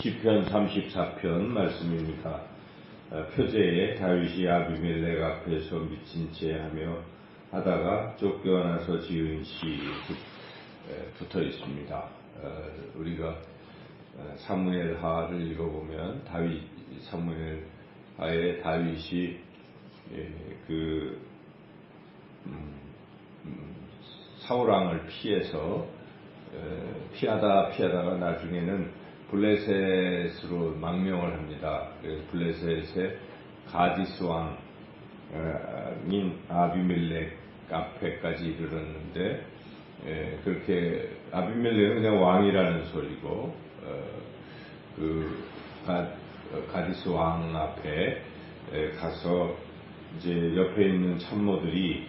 시편 34편 말씀입니다. 어, 표제에 다윗이 아비멜렉 앞에서 미친 채 하며 하다가 쫓겨나서 지은 시 붙어 있습니다. 어, 우리가 어, 사무엘 하를 읽어보면 다윗 사무엘 하에 다윗이 예, 그 음, 음, 사울왕을 피해서 피하다 피하다가 나중에는 블레셋으로 망명을 합니다. 그래서 블레셋의 가디스 왕인 아비멜렉 앞에까지 이르렀는데 그렇게 아비멜렉은 그냥 왕이라는 소리고 어, 그 가 디스 왕 앞에 가서 이제 옆에 있는 참모들이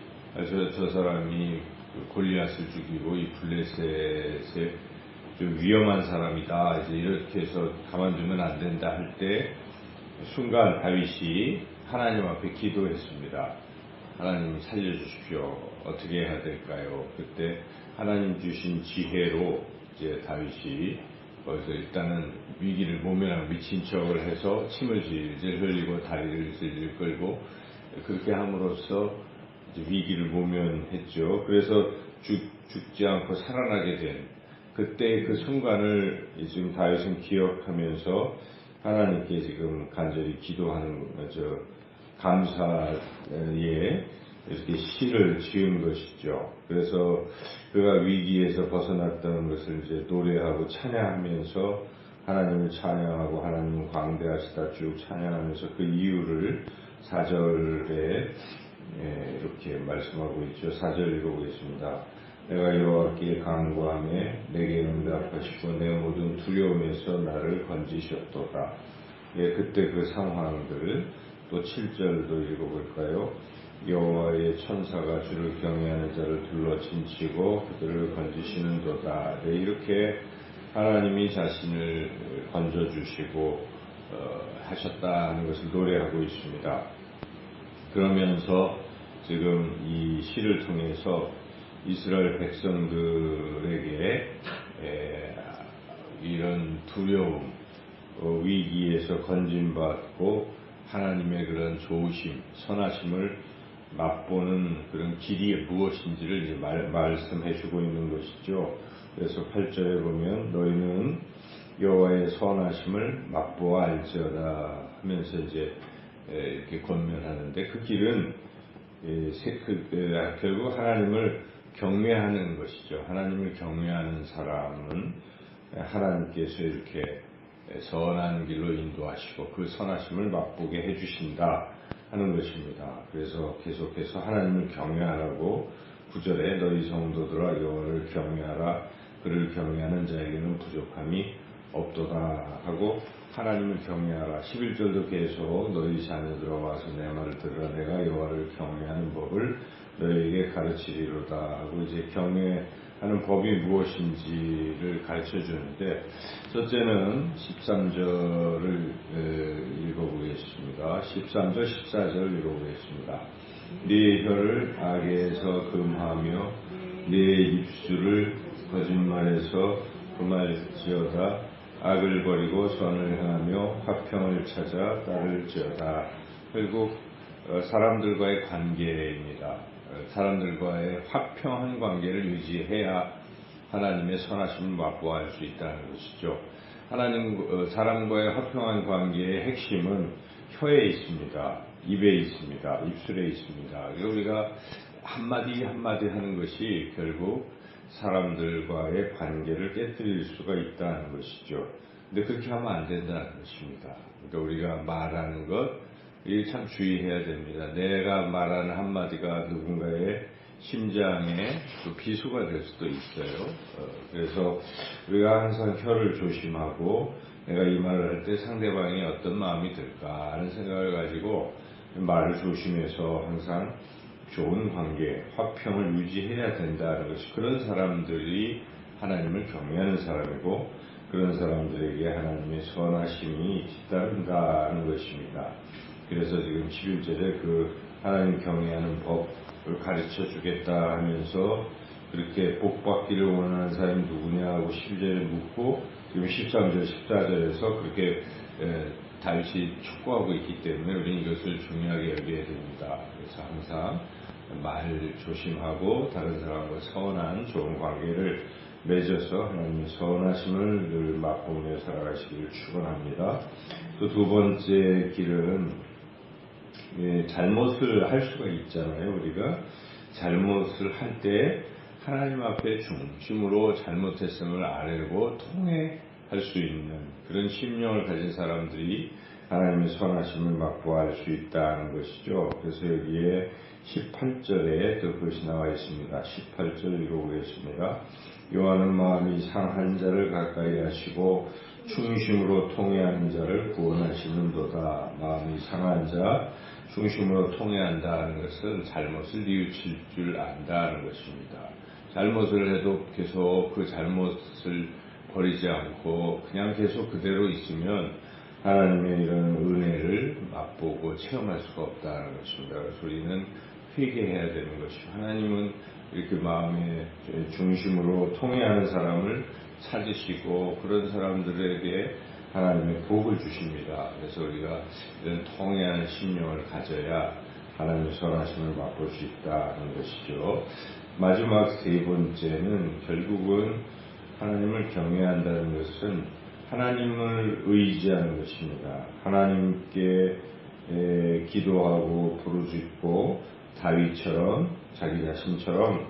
저, 저 사람이 그 골리앗을 죽이고 이 블레셋의 좀 위험한 사람이다. 이제 이렇게 해서 가만두면 안 된다 할 때 순간 다윗이 하나님 앞에 기도했습니다. 하나님 살려주십시오. 어떻게 해야 될까요? 그때 하나님 주신 지혜로 이제 다윗이 거기서 일단은 위기를 모면하고 미친 척을 해서 침을 질질 흘리고 다리를 질질 끌고 그렇게 함으로써 위기를 모면했죠. 그래서 죽, 죽지 않고 살아나게 된 그때 그 순간을 지금 다윗은 기억하면서 하나님께 지금 간절히 기도하는 저 감사에 이렇게 시를 지은 것이죠. 그래서 그가 위기에서 벗어났다는 것을 이제 노래하고 찬양하면서 하나님을 찬양하고 하나님 광대하시다 쭉 찬양하면서 그 이유를 사절에 예, 이렇게 말씀하고 있죠. 사절 읽어보겠습니다. 내가 여호와께 간구함에 내게 응답하시고 내 모든 두려움에서 나를 건지셨도다. 예, 그때 그 상황들을 또 7절도 읽어볼까요? 여호와의 천사가 주를 경외하는 자를 둘러 친치고 그들을 건지시는 도다. 네, 이렇게 하나님이 자신을 건져주시고 어, 하셨다는 것을 노래하고 있습니다. 그러면서 지금 이 시를 통해서 이스라엘 백성들에게 이런 두려움, 어, 위기에서 건진받고 하나님의 그런 좋으심, 선하심을 맛보는 그런 길이 무엇인지를 이제 말, 말씀해 주고 있는 것이죠. 그래서 8절에 보면 너희는 여호와의 선하심을 맛보아 알지어다 하면서 이제 이렇게 권면하는데 그 길은 그, 결국 하나님을 경외하는 것이죠. 하나님을 경외하는 사람은 하나님께서 이렇게 선한 길로 인도하시고 그 선하심을 맛보게 해주신다 하는 것입니다. 그래서 계속해서 하나님을 경외하라고 구절에 너희 성도들아 여호와를 경외하라 그를 경외하는 자에게는 부족함이 없도다 하고 하나님을 경외하라 11절도 계속 너희 자녀들아 와서 내 말을 들으라 내가 여호와를 경외하는 법을 너에게 가르치리로다 하고 이제 경외하는 법이 무엇인지를 가르쳐 주는데 첫째는 13절을 읽어보겠습니다. 13절, 14절 읽어보겠습니다. 네 혀를 악에서 금하며 네 입술을 거짓말에서 금할지어다 악을 버리고 선을 행하며 화평을 찾아 따를지어다. 결국 어, 사람들과의 관계입니다. 사람들과의 화평한 관계를 유지해야 하나님의 선하심을 맛보아 할 수 있다는 것이죠. 하나님 어, 사람과의 화평한 관계의 핵심은 혀에 있습니다. 입에 있습니다. 입술에 있습니다. 우리가 한마디 한마디 하는 것이 결국 사람들과의 관계를 깨뜨릴 수가 있다는 것이죠. 근데 그렇게 하면 안 된다는 것입니다. 그러니까 우리가 말하는 것, 이게 참 주의해야 됩니다. 내가 말하는 한마디가 누군가의 심장에 그 비수가 될 수도 있어요. 어, 그래서 우리가 항상 혀를 조심하고 내가 이 말을 할 때 상대방이 어떤 마음이 들까 하는 생각을 가지고 말을 조심해서 항상 좋은 관계, 화평을 유지해야 된다는 것이 그런 사람들이 하나님을 경외하는 사람이고 그런 사람들에게 하나님의 선하심이 뒤따른다는 것입니다. 그래서 지금 11절에 그 하나님 경외하는 법을 가르쳐 주겠다 하면서 그렇게 복 받기를 원하는 사람이 누구냐 하고 11절에 묻고 지금 13절, 14절에서 그렇게 에, 다윗이 촉구하고 있기 때문에 우리는 이것을 중요하게 여겨야 됩니다. 그래서 항상 말 조심하고 다른 사람과 선한 좋은 관계를 맺어서 하나님의 선하심을 늘 맛보며 살아가시기를 축원합니다. 또 두 번째 길은 예, 잘못을 할 수가 있잖아요. 우리가 잘못을 할 때 하나님 앞에 중심으로 잘못했음을 알고 통해할 수 있는 그런 심령을 가진 사람들이 하나님의 선하심을 맛보할 수 있다는 것이죠. 그래서 여기에 18절에 또 그것이 나와 있습니다. 18절 읽어보겠습니다. 요한은 마음이 상한 자를 가까이 하시고 중심으로 통해하는 자를 구원하시는도다. 마음이 상한 자, 중심으로 통해한다는 것은 잘못을 뉘우칠 줄 안다는 것입니다. 잘못을 해도 계속 그 잘못을 버리지 않고 그냥 계속 그대로 있으면 하나님의 이런 은혜를 맛보고 체험할 수가 없다는 것입니다. 그래서 우리는 회개해야 되는 것이고 하나님은 이렇게 마음의 중심으로 통해하는 사람을 찾으시고 그런 사람들에게 하나님의 복을 주십니다. 그래서 우리가 이런 통해하는 심령을 가져야 하나님의 선하심을 맛볼 수 있다는 것이죠. 마지막 세 번째는 결국은 하나님을 경외한다는 것은 하나님을 의지하는 것입니다. 하나님께 기도하고 부르짖고 다윗처럼 자기 자신처럼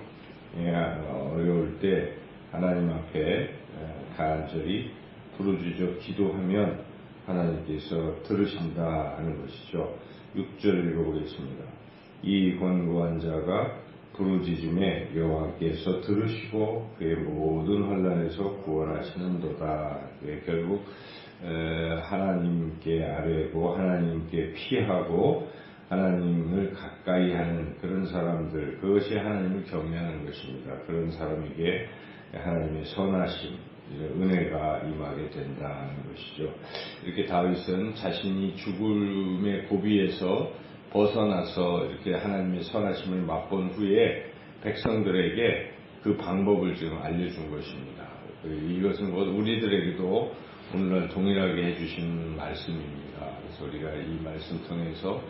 어려울 때 하나님 앞에 간절히 부르짖어 기도하면 하나님께서 들으신다 하는 것이죠. 6절 읽어보겠습니다. 이 권고한 자가 부르짖음에 여호와께서 들으시고 그의 모든 환란에서 구원하시는도다. 결국 하나님께 아뢰고 하나님께 피하고 하나님을 가까이 하는 그런 사람들 그것이 하나님을 경외하는 것입니다. 그런 사람에게 하나님의 선하심 은혜가 임하게 된다는 것이죠. 이렇게 다윗은 자신이 죽음의 고비에서 벗어나서 이렇게 하나님의 선하심을 맛본 후에 백성들에게 그 방법을 지금 알려준 것입니다. 이것은 뭐 우리들에게도 오늘날 동일하게 해주신 말씀입니다. 그래서 우리가 이 말씀 통해서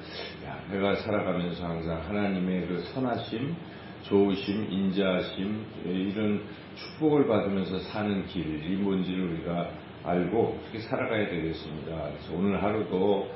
야, 내가 살아가면서 항상 하나님의 그 선하심, 좋으심, 인자하심 이런 축복을 받으면서 사는 길이 뭔지를 우리가 알고 그렇게 살아가야 되겠습니다. 그래서 오늘 하루도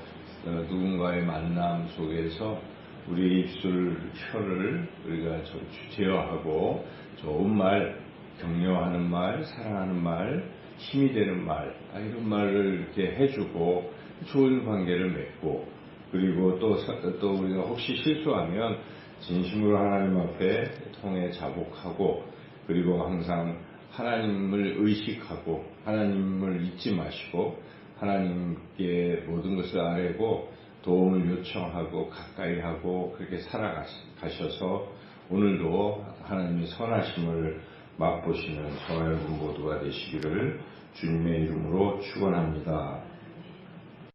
어, 누군가의 만남 속에서 우리 입술 혀를 우리가 제어하고 좋은 말, 격려하는 말, 사랑하는 말, 힘이 되는 말, 아, 이런 말을 이렇게 해주고 좋은 관계를 맺고 그리고 또, 또 우리가 혹시 실수하면 진심으로 하나님 앞에 통해 자복하고 그리고 항상 하나님을 의식하고 하나님을 잊지 마시고 하나님께 모든 것을 아뢰고 도움을 요청하고 가까이 하고 그렇게 살아가셔서 오늘도 하나님의 선하심을 맛보시는 저와 여러분 모두가 되시기를 주님의 이름으로 축원합니다.